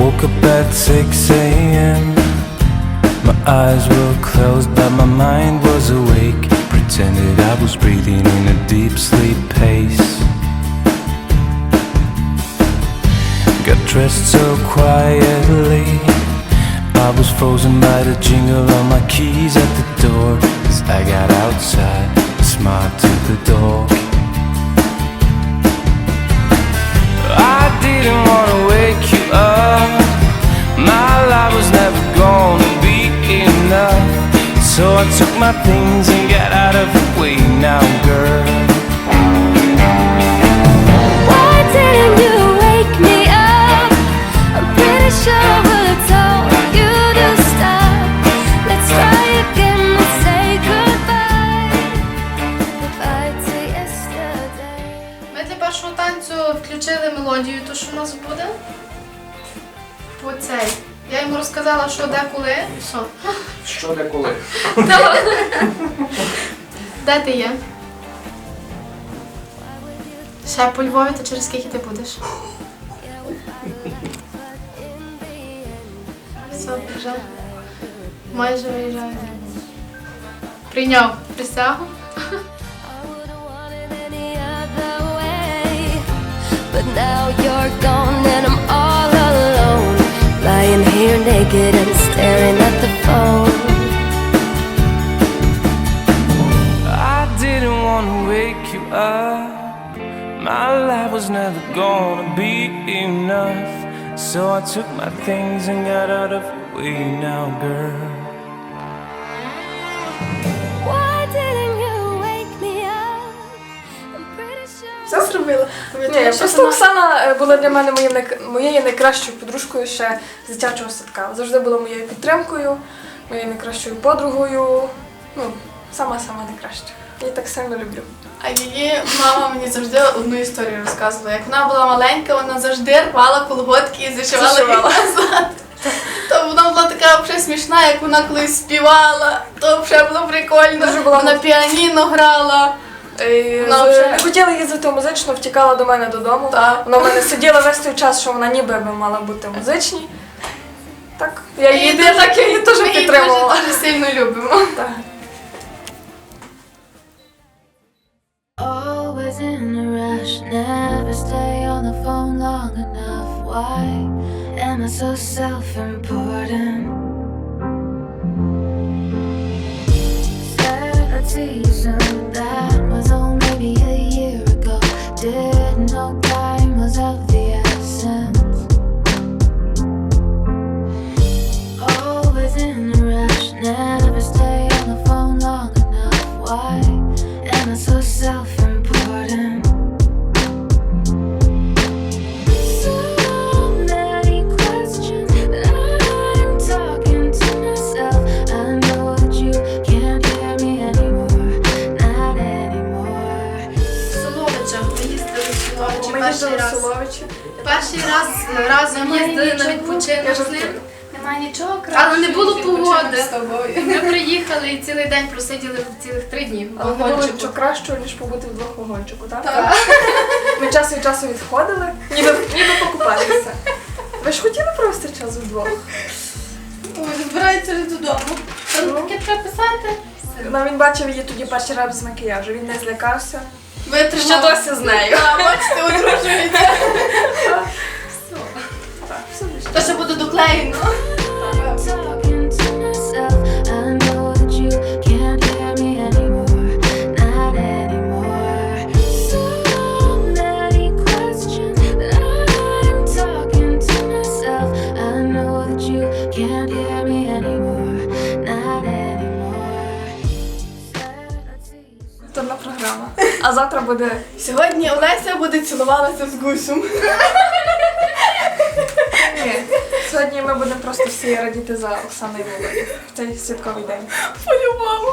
woke up at 6 a.m. My eyes were closed, but my mind was awake. Pretended I was breathing in a deep sleep pace. Got dressed so quietly. I was frozen by the jingle of my keys at the door. As I got outside, smiled to the dog. So I took my things and got out of the way now, girl. Why didn't you wake me up? I'm pretty sure I would have told you to stop. Let's try again and say goodbye. Goodbye to yesterday. Ми для першого танцю включили мелодію, цей. Я йому розказала, що де коли. Що? Що де коли? Де ти є? Ще по Львові, то через скільки ти будеш? Все, вже. Майже виїжджаю. Прийняв присягу. But now you're gone naked and staring at the phone. I didn't wanna wake you up. My life was never gonna be enough. So I took my things and got out of the way now, girl. Все зробила. Ні, просто Оксана е, була для мене найк- моєю найкращою подружкою ще з дитячого садка. Завжди була моєю підтримкою, моєю найкращою подругою. Ну, сама-сама найкраща. Я її так сильно люблю. А її мама мені завжди одну історію розказувала. Як вона була маленька, вона завжди рвала колготки і зашивала їх назад. То вона була така вже смішна, як вона колись співала, то вже було прикольно. Дуже була Вона піаніно грала. Е, Вона з- вже- Не хотіла їздити в музичну, втікала до мене додому. Так. Вона в мене сиділа весь той час, що вона ніби би мала бути музичній. Так, я її дуже- так я її теж ми її підтримувала. дуже, дуже сильно любимо. Так. Always in a rush, never stay on the phone long enough. Why am I so self important? Ми перший їздили в раз. Соловичі. Перший раз разом їздили на відпочинок з ним. Немає нічого Але не було погоди. з тобою. Ми приїхали і цілий день просиділи цілих три дні. в Але не було вагончику. нічого кращого, ніж побути вдвох в вагончику, так? Ми час від часу відходили, ніби, ніби покупатися. Ви ж хотіли провести час вдвох? Ой, збирається вже додому. Там таке треба писати. Ну, він бачив її тоді перший раз з макіяжу, він не злякався. Витримала. Ще досі з нею. Так, бачите, одружується. Так, все вийшло. Та буде доклеєно. Програма. А завтра буде Сьогодні Олеся буде цілуватися з гусем. ні. Сьогодні ми будемо просто всі радіти за Оксаною Володю в цей святковий день. По-любому.